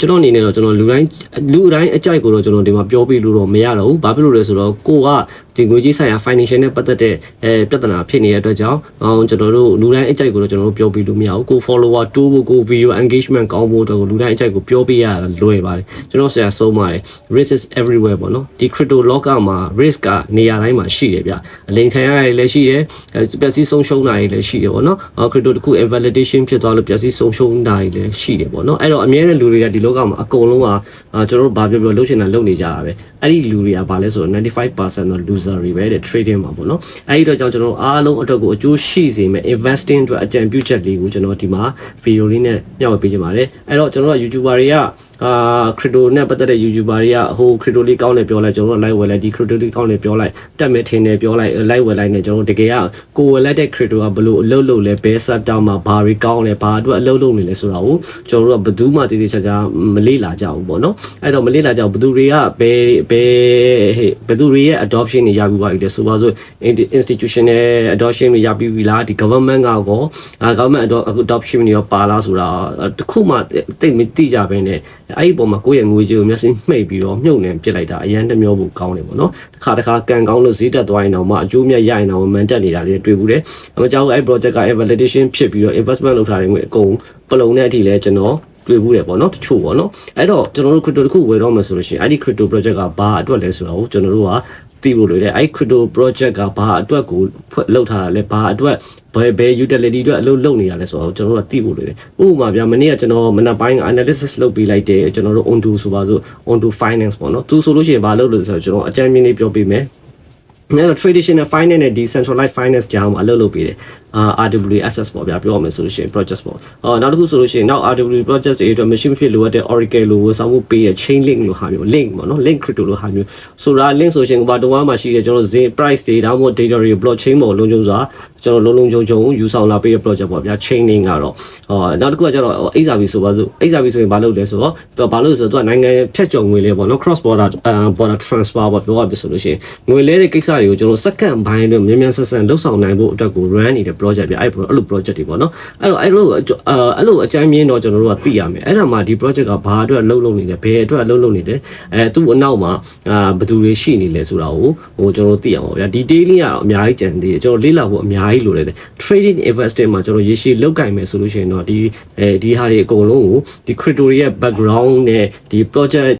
ကျွန်တော်အနေနဲ့တော့ကျွန်တော်လူတိုင်းလူတိုင်းအကြိုက်ကိုတော့ကျွန်တော်ဒီမှာပြောပြလို့တော့မရတော့ဘူးဘာဖြစ်လို့လဲဆိုတော့ကိုကဒီငွေကြီးဆိုင်ရာ financial နဲ့ပတ်သက်တဲ့အဲပြဿနာဖြစ်နေတဲ့အတွက်ကြောင့်အောင်ကျွန်တော်တို့လူတိုင်းအကြိုက်ကိုတော့ကျွန်တော်တို့ပြောပြလို့မရဘူးကို follower တိုးဖို့ကို video engagement ကောင်းဖို့တော့လူတိုင်းအကြိုက်ကိုပြောပြရတာလွယ်ပါတယ်ကျွန်တော်ဆရာဆုံးပါတယ် risk is everywhere ပေါ့နော်ဒီ crypto လောကမှာ risk ကနေရာတိုင်းမှာရှိတယ်ဗျအလိမ်ခံရတာတွေလည်းရှိတယ်ပျက်စီးဆုံးရှုံးတာတွေလည်းရှိတယ်ပေါ့နော် crypto တခု invalidation ဖြစ်သွားလို့ပျက်စီးဆုံးရှုံးတာတွေလည်းရှိတယ်ပေါ့နော်အဲ့တော့အများတဲ့လူတွေကဒီလောကမှာအကုန်လုံးကကျွန်တော်တို့ဘာပြောပြောလုပ်ချင်တာလုပ်နေကြတာပဲအဲ့ဒီလူတွေကဘာလဲဆိုတော့95%တော့ loser တွေပဲတဲ့ trading မှာပေါ့နော်အဲ့ဒီတော့ကြောင့်ကျွန်တော်အားလုံးအတွက်ကိုအကျိုးရှိစေမယ် investing အတွက်အကြံပြုချက်လေးကိုကျွန်တော်ဒီမှာ video လေးနဲ့မျှဝေပေးချင်ပါတယ်အဲ့တော့ကျွန်တော်က YouTuber တွေက အာ crypto နဲ့ပတ်သက်တဲ့ YouTuber တွေကဟို crypto လေးကောင်းတယ်ပြောလိုက်ကျွန်တော်တို့ live ဝယ်လိုက်ဒီ crypto လေးကောင်းတယ်ပြောလိုက်တက်မယ်ထင်တယ်ပြောလိုက် live ဝယ်လိုက်နေကျွန်တော်တို့တကယ်ကကိုယ်ဝယ်လိုက်တဲ့ crypto ကဘလို့အလုပ်လုပ်လဲဘယ် sector မှာဘာတွေကောင်းလဲဘာအတွက်အလုပ်လုပ်နေလဲဆိုတာကိုကျွန်တော်တို့ကဘယ်သူမှတည်တည်ချာချာမလေ့လာကြဘူးပေါ့နော်အဲ့တော့မလေ့လာကြဘူးဘယ်သူတွေကဘယ်ဘယ်ဟဲ့ဘယ်သူတွေရဲ့ adoption တွေရပြီးပါပြီလဲဆိုပါစို့ institutional adoption တွေရပြီးပြီလားဒီ government ကကောအာ government adoption တွေရောပါလားဆိုတာတခုမှတိတ်မသိကြဘဲနဲ့အဲ့ဒီပုံမှာကိုယ့်ရဲ့ငွေကြေးကိုမျက်စိမှိတ်ပြီးတော့မြုပ်နှံပစ်လိုက်တာအရန်တစ်မျိုးဘူးကောင်းတယ်ပေါ့နော်တစ်ခါတစ်ခါကန်ကောင်းလို့ဈေးတက်သွားရင်တော့မှအကျိုးမြတ်ရရင်တော့မန်တက်နေတာလေးတွေ့ဘူးတယ်အမကြောက်အဲ့ project က validation ဖြစ်ပြီးတော့ investment လုပ်ထားတဲ့ငွေအကုန်ပလုံတဲ့အထိလဲကျွန်တော်တွေ့ဘူးတယ်ပေါ့နော်တချို့ပေါ့နော်အဲ့တော့ကျွန်တော်တို့ crypto တခုဝယ်တော့မယ်ဆိုလို့ရှိရင်အဲ့ဒီ crypto project ကဘာအတွက်လဲဆိုတော့ကျွန်တော်တို့ကသိဖို့လိုတယ်အဲ့ crypto project ကဘာအတွက်ကိုဖွဲ့လောက်ထားတာလဲဘာအတွက်ဘယ်ဘယ် utility အတွက်အလုပ်လုပ်နေတာလဲဆိုတော့ကျွန်တော်တို့ကသိဖို့လိုတယ်ဥပမာပြမနေ့ကကျွန်တော်မနက်ပိုင်းက analysis လုပ်ပေးလိုက်တယ်ကျွန်တော်တို့ onto ဆိုပါစို့ onto finance ပေါ့နော်သူဆိုလို့ရှိရင်ဘာလုပ်လို့ဆိုတော့ကျွန်တော်အကြမ်းမြင်လေးပြောပေးမယ် အဲ့တော့ traditional finance နဲ့ decentralized finance ကြားမှာအလုပ်လုပ်ပေးတယ်အာ RWSS ပေါ့ဗျာပြောရမယ်ဆိုလို့ရှိရင် project ပေါ့အော်နောက်တစ်ခုဆိုလို့ရှိရင်နောက် RW project တွေအတွက် machine ဖြစ်လိုအပ်တဲ့ Oracle လိုဝန်ဆောင်မှုပေးတဲ့ chain link လိုဟာမျိုး link ပေါ့နော် link crypto လိုဟာမျိုးဆိုတာ link ဆိုရှင်ဘာတော့မှရှိတယ်ကျွန်တော်ဈေး price တွေဒါမှမဟုတ် data တွေ blockchain ပေါ်လုံးကျုံစွာကျွန်တော်လုံးလုံးကျုံကျုံယူဆောင်လာပေးတဲ့ project ပေါ့ဗျာ chain link ကတော့အော်နောက်တစ်ခုကကျတော့ XRP ဆိုပါစို့ XRP ဆိုရင်ဘာလုပ်လဲဆိုတော့သူကဘာလုပ်ဆိုတော့သူကနိုင်ငံဖြတ်ကျော်ငွေလဲပေါ့နော် cross border border transfer ပေါ့ပြောရပြီဆိုလို့ရှိရင်ငွေလဲတဲ့ကိစ္စတွေကိုကျွန်တော် second ဘိုင်းအတွက်မြန်မြန်ဆက်ဆက်လှုပ်ဆောင်နိုင်ဖို့အတွက်ကို run နေတဲ့ project ဗျအဲ့အဲ့လို project တွေပေါ့နော်အဲ့တော့အဲ့လိုအဲ့လိုအကြမ်းမြင်တော့ကျွန်တော်တို့ကသိရမယ်အဲ့ဒါမှဒီ project ကဘာအတွက်လှုပ်လှုပ်နေလဲဘယ်အတွက်လှုပ်လှုပ်နေလဲအဲသူ့အနောက်မှာအာဘယ်သူတွေရှိနေလဲဆိုတာကိုဟိုကျွန်တော်တို့သိအောင်ပါဗျာဒီ daily ကတော့အများကြီးကြံသေးတယ်ကျွန်တော်လေ့လာဖို့အများကြီးလိုတယ် trading investing မှာကျွန်တော်ရေရှည်လောက်ကင်မယ်ဆိုလို့ရှိရင်တော့ဒီအဲဒီဟာတွေအကုန်လုံးကိုဒီ crypto ရဲ့ background နဲ့ဒီ project